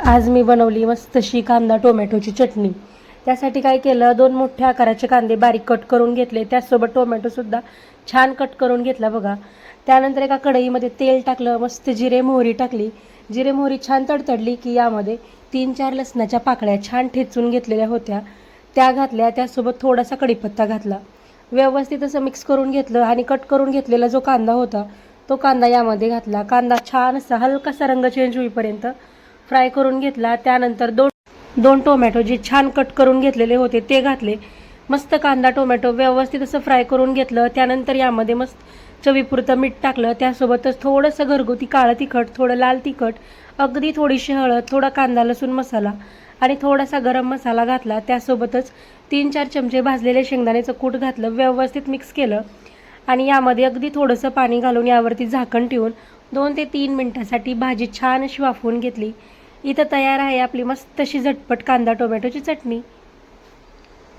आज मी बनवली मस्तशी कांदा टोमॅटोची चटणी. त्यासाठी काय केलं दोन मोठ्या आकाराचे कांदे बारीक कट करून घेतले. त्याचसोबत टोमॅटोसुद्धा छान कट करून घेतला बघा. त्यानंतर एका कढईमध्ये तेल टाकलं मस्त जिरे मोहरी टाकली. जिरे मोहरी छान तडतडली की यामध्ये तीन चार लसणाच्या पाकळ्या छान ठेचून घेतलेल्या होत्या. त्या घातल्या त्यासोबत थोडासा कढीपत्ता घातला. व्यवस्थित असं मिक्स करून घेतलं आणि कट करून घेतलेला जो कांदा होता तो कांदा यामध्ये घातला. कांदा छान असा हलकासा रंग चेंज होईपर्यंत फ्राय करून घेतला. त्यानंतर दोन दोन टोमॅटो जे छान कट करून घेतलेले होते ते घातले. मस्त कांदा टोमॅटो व्यवस्थित असं फ्राय करून घेतलं. त्यानंतर यामध्ये मस्त चवीपुरतं मीठ टाकलं. त्यासोबतच थोडंसं घरगुती काळं तिखट थोडं लाल तिखट अगदी थोडीशी हळद थोडा कांदा लसूण मसाला आणि थोडासा गरम मसाला घातला. त्यासोबतच तीन चार चमचे भाजलेले शेंगदाण्याचं कूट घातलं. व्यवस्थित मिक्स केलं आणि यामध्ये अगदी थोडंसं पाणी घालून यावरती झाकण ठेवून दोन ते तीन मिनटासाठी भाजी छान अशी वाफवून घेतली. इथं तयार आहे आपली मस्त अशी झटपट कांदा टोमॅटोची चटणी.